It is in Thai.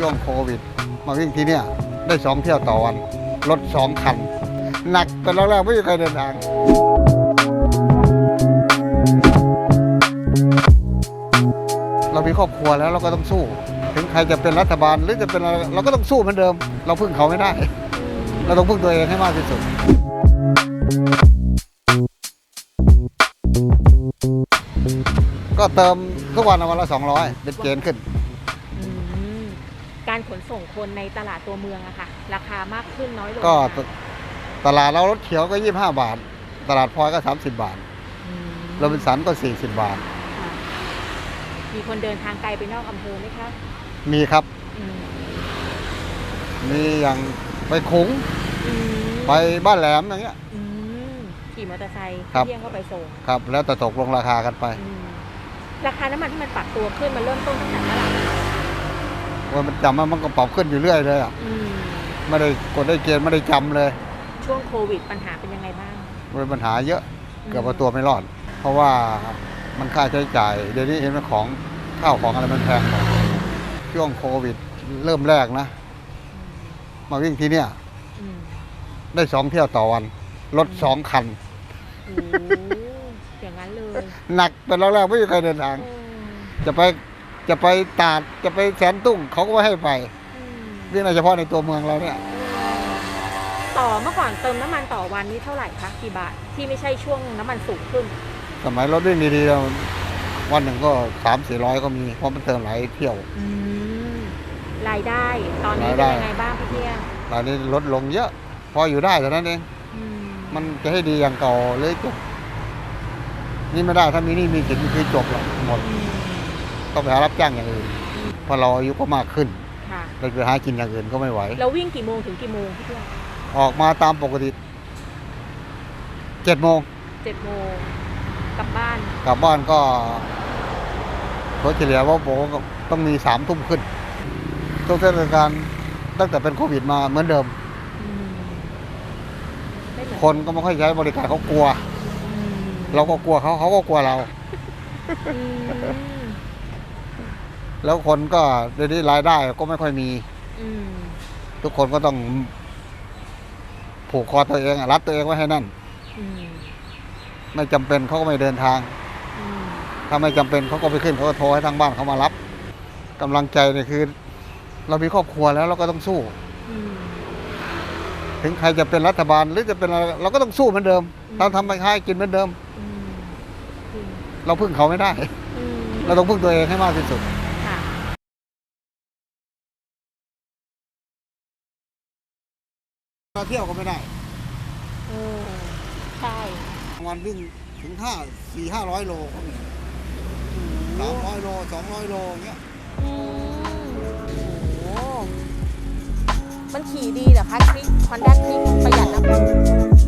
ช่วงโควิด มาวิ่งที่เนี่ยได้สองเที่ยวต่อวันรถสองคัน หนักเป็นแรกๆไม่มีใครเดินทางเรามีครอบครัวแล้วเราก็ต้องสู้ ถึงใครจะเป็นรัฐบาลหรือจะเป็นอะไรเราก็ต้องสู้เหมือนเดิม เราพึ่งเขาไม่ได้ เราต้องพึ่งตัวเองให้มากที่สุด ก็เติมทุกวันวันละสองร้อยเป็นเกณฑ์ขึ้น การขนส่งคนในตลาดตัวเมืองอะค่ะ ราคามากขึ้นน้อยลงก็ไหมคะตลาดเรารถเขียวก็ยี่ห้าบาท ตลาดพลอยก็สามสิบบาทอืมโรบินสันก็สี่สิบบาท ค่ะมีคนเดินทางไกลไปนอกอำเภอไหมคะมีครับ อืมมีอย่างไปขุงอืมไปบ้านแหลมอย่างเงี้ย อืมขี่มอเตอร์ไซค์ครับ เที่ยงก็ไปส่งครับ แล้วแต่ตกลงราคากันไป อืมราคาน้ำมันที่มันปรับตัวขึ้นมันเริ่มต้นตั้งแต่เมื่อไหร่คะ ว่ามันจำว่ามันก็ปรับขึ้นอยู่เรื่อยเลยอะอืมไม่ได้กดได้เกณฑ์ไม่ได้จำเลยช่วงโควิดปัญหาเป็นยังไงบ้างมันปัญหาเยอะเกือบเอาตัวไม่รอด เพราะว่ามันค่าใช้จ่าย เดี๋ยวนี้เห็นไหมของข้าวของอะไรมันแพงหมดช่วงโควิดเริ่มแรกนะ มาวิ่งที่เนี่ย อืมได้สองเที่ยวต่อวันรถสองคันโอ้อย่างนั้นเลยหนักเป็นแรกๆไม่มีใครเดินทางอืมจะไป จะไปตราดจะไปแสนตุ้งเขาก็ไม่ให้ไปอืมวิ่งโดยเฉพาะในตัวเมืองเราเนี่ย ต่อเมื่อก่อนเติมน้ำมันต่อวันนี้เท่าไหร่คะกี่บาทที่ไม่ใช่ช่วงน้ำมันสูงขึ้น สมัยรถวิ่งดีๆเราวันหนึ่งก็สามสี่ร้อยก็มีเพราะมันเติมหลายเที่ยว อืมรายได้ตอนนี้รายเป็ได้นยังไงบ้างพี่เที่ยงตอนนี้ลดลงเยอะ พออยู่ได้แต่นั้นเอง อืมมันจะให้ดีอย่างเก่าเลยจบนี่ไม่ได้ถ้ามีหนี่มีสินคือจบแล้วหมด อืม ต้องไปหารับจ้างอย่างอื่นเพอเราอายุก็มากขึ้นค่ะเราไปหากินอย่างอื่นก็ไม่ไหว เราวิ่งกี่โมงถึงกี่โมงพี่เที่ยงออกมาตามปกติเจ็ดโมงเจ็ดโมงกลับบ้านกลับบ้านก็โดยเฉลี่ยว่าผมต้องมีสามทุ่มขึ้นช่วงเทศกาลตั้งแต่เป็นโควิดมาเหมือนเดิม อืมไม่เหมือคนก็ไม่ค่อยใช้บริการเขากลัว อืมเราก็กลัวเขาเขาก็กลัวเรา อืม แล้วคนก็เดี๋ยวนี้รายได้ก็ไม่ค่อยมี อืมทุกคนก็ต้องผูกคอตัวเองอะรัดตัวเองไว้ให้แนั่น อืมไม่จำเป็นเขาก็ไม่เดินทาง อืมถ้าไม่จำเป็นเขาก็ไปขึ้นเขาก็โทรให้ทางบ้านเขามารับกำลังใจเนี่ยคือ เรามีครอบครัวแล้วเราก็ต้องสู้ อืม ถึงใครจะเป็นรัฐบาลหรือจะเป็นอะไรเราก็ต้องสู้เหมือนเดิมอืม เราทำไปค้ากินเหมือนเดิมอืมอืมเราพึ่งเขาไม่ได้ อืมเราต้องพึ่งตัวเองให้มากที่สุด ค่ะเราเที่ยวก็ไม่ได้เออใช่วันวิ่งถึงห้าสี่ห้าร้อยโลก็มีสามร้อยโลสองร้อยโลอย่างเงี้ยอืมโอ้โหมันขี่ดีเหรอคะคลิกฮอนด้าคลิกประหยัดน้ำมัน